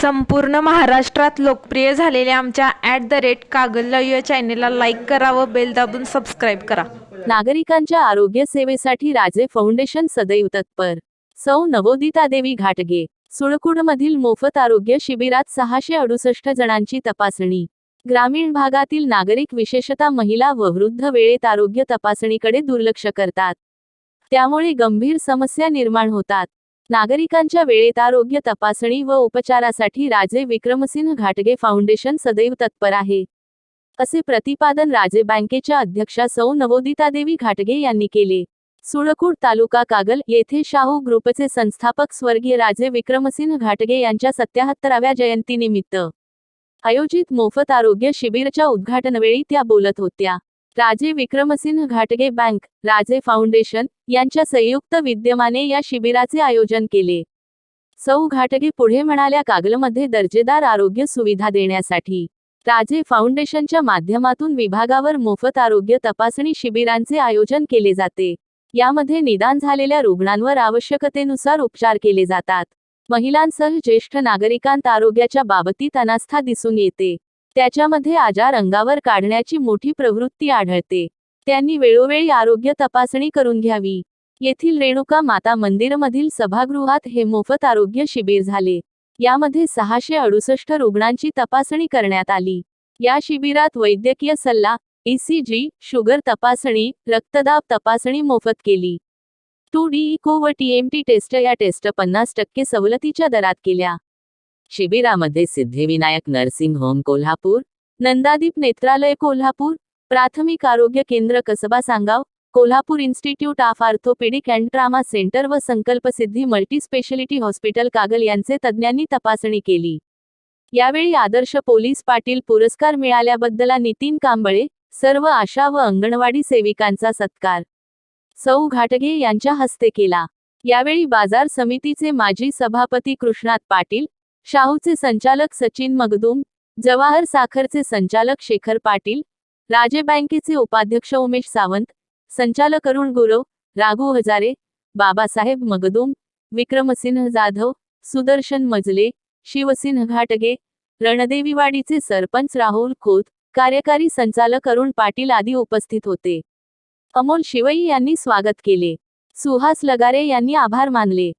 संपूर्ण महाराष्ट्रात लोकप्रिय झालेल्या आमच्या ॲट द रेट कागल या चॅनेलला लाईक करा व बेल दाबून सबस्क्राईब करा. नागरिकांच्या आरोग्य सेवेसाठी राजे फाउंडेशन सदैव तत्पर. सौ नवोदिता देवी घाटगे सुळकुडमधील मोफत आरोग्य शिबिरात सहाशे अडुसष्ट जणांची तपासणी. ग्रामीण भागातील नागरिक विशेषतः महिला व वृद्ध वेळेत आरोग्य तपासणीकडे दुर्लक्ष करतात. त्यामुळे गंभीर समस्या निर्माण होतात. नागरिकांच्या वेळेत आरोग्य तपासणी व उपचारासाठी राजे विक्रमसिंह घाटगे फाउंडेशन सदैव तत्पर आहे. असे प्रतिपादन राजे बँकेच्या अध्यक्षा सौ नवोदिता देवी घाटगे यांनी केले. सुळकूड तालुका कागल येथे शाहू ग्रुपचे संस्थापक स्वर्गीय राजे विक्रमसिंह घाटगे यांच्या सत्याहत्तराव्या जयंतीनिमित्त आयोजित मोफत आरोग्य शिबिरच्या उद्घाटनवेळी त्या बोलत होत्या. राजे विक्रमसिंह घाटगे बँक राजे फाउंडेशन यांच्या संयुक्त विद्यमाने या शिबिराचे आयोजन केले. सौ घाटगे पुढे म्हणाल्या कागलमध्ये दर्जेदार आरोग्य सुविधा देण्यासाठी. राजे फाउंडेशनच्या माध्यमातून विभागावर मोफत आरोग्य तपासणी शिबिरांचे आयोजन केले जाते. यामध्ये निदान झालेल्या रुग्णांवर आवश्यकतेनुसार उपचार केले जातात. महिलांसह ज्येष्ठ नागरिकांत आरोग्याच्या बाबतीत अनास्था दिसून येते. त्याच्यामध्ये आजार अंगावर काढण्याची मोठी प्रवृत्ती आढळते. त्यांनी वेळोवेळी आरोग्य तपासणी करून घ्यावी. येथील रेणुका माता मंदिरमधील सभागृहात हे मोफत आरोग्य शिबिर झाले. यामध्ये सहाशे अडुसष्ट रुग्णांची तपासणी करण्यात आली. या शिबिरात वैद्यकीय सल्ला ईसीजी शुगर तपासणी रक्तदाब तपासणी मोफत केली. टू डी इको व टीएमटी टेस्ट या टेस्ट पन्नास टक्के सवलतीच्या दरात केल्या. शिबिरामध्ये सिद्धिविनायक नर्सिंग होम कोल्हापूर नंदादीप नेत्रालय कोल्हापूर प्राथमिक आरोग्य केंद्र Kasba Sangav Kolhapur institute of orthopaedic and trauma centre व Sankalpsiddhi multi speciality hospital Kagal यांचे तज्ज्ञांनी तपासणी केली. यावेळी आदर्श पोलीस पाटील पुरस्कार मिळाल्याबद्दल नितीन कांबळे सर्व आशा व अंगणवाडी सेविकांचा सत्कार. सौ घाटगे यांच्या हस्ते केला. यावेळी बाजार समितीचे माजी सभापती कृष्णात पाटील शाहूचे संचालक सचिन मगदूम जवाहर साखरचे संचालक शेखर पाटील राजे बँकेचे उपाध्यक्ष उमेश सावंत संचालक अरुण गुरव राघू हजारे बाबासाहेब मगदूम विक्रमसिंह जाधव सुदर्शन मजले शिवसिंह घाटगे रणदेवीवाडीचे सरपंच राहुल खोत कार्यकारी संचालक अरुण पाटील आदी उपस्थित होते. अमोल शिवई यांनी स्वागत केले. सुहास लगारे यांनी आभार मानले.